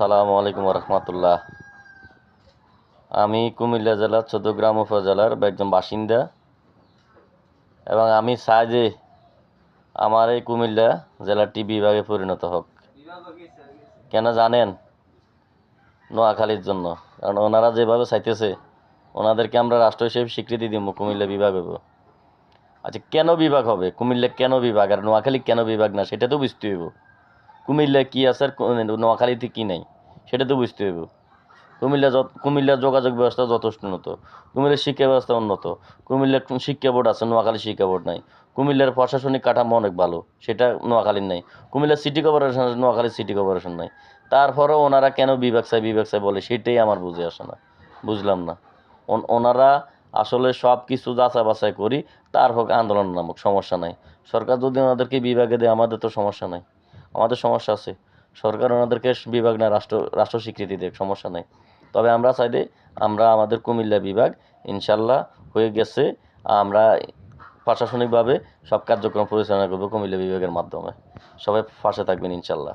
আসসালামু আলাইকুম রহমতুল্লাহ আমি কুমিল্লা জেলার চৌদ্দগ্রাম উপজেলার একজন বাসিন্দা এবং আমি চাই যে আমার এই কুমিল্লা জেলাটি বিভাগে পরিণত হোক। কেন জানেন? নোয়াখালীর জন্য। কারণ ওনারা যেভাবে চাইতেছে, ওনাদেরকে আমরা রাষ্ট্র হিসেবে স্বীকৃতি দিব, কুমিল্লা বিভাগ হইব। আচ্ছা কেন বিভাগ হবে? কুমিল্লা কেন বিভাগ? আর নোয়াখালী কেন বিভাগ না? সেটা তো বুঝতে হইব। কুমিল্লা কী আছে আর নোয়াখালীতে কী নাই? সেটা তো বুঝতে হইব। কুমিল্লা কুমিল্লার যোগাযোগ ব্যবস্থা যথেষ্ট উন্নত। কুমিল্লার শিক্ষা ব্যবস্থা উন্নত। কুমিল্লার শিক্ষা বোর্ড আছে, নোয়াখালী শিক্ষা বোর্ড নাই। কুমিল্লার প্রশাসনিক কাঠামো অনেক ভালো, সেটা নোয়াখালীর নাই। কুমিল্লার সিটি কর্পোরেশন আছে, নোয়াখালীর সিটি কর্পোরেশন নাই। তারপরেও ওনারা কেন বিভাগ চাই বিভাগ চাই বলে, সেটাই আমার বুঝে আসে না। বুঝলাম না। ওনারা আসলে সব কিছু যাচাই বাছাই করি, তার হোক আন্দোলন নামক সমস্যা নাই। সরকার যদি ওনাদেরকে বিভাগে দেয়, আমাদের তো সমস্যা নাই। আমাদের সমস্যা আছে। সরকার ওনাদেরকে বিভাগ না, রাষ্ট্র রাষ্ট্র স্বীকৃতি দেয় সমস্যা নাই। তবে আমরা চাইলে আমরা আমাদের কুমিল্লা বিভাগ ইনশাল্লাহ হয়ে গেছে, আমরা প্রশাসনিকভাবে সব কার্যক্রম পরিচালনা করব কুমিল্লা বিভাগের মাধ্যমে। সবাই পাশে থাকবেন ইনশাল্লাহ।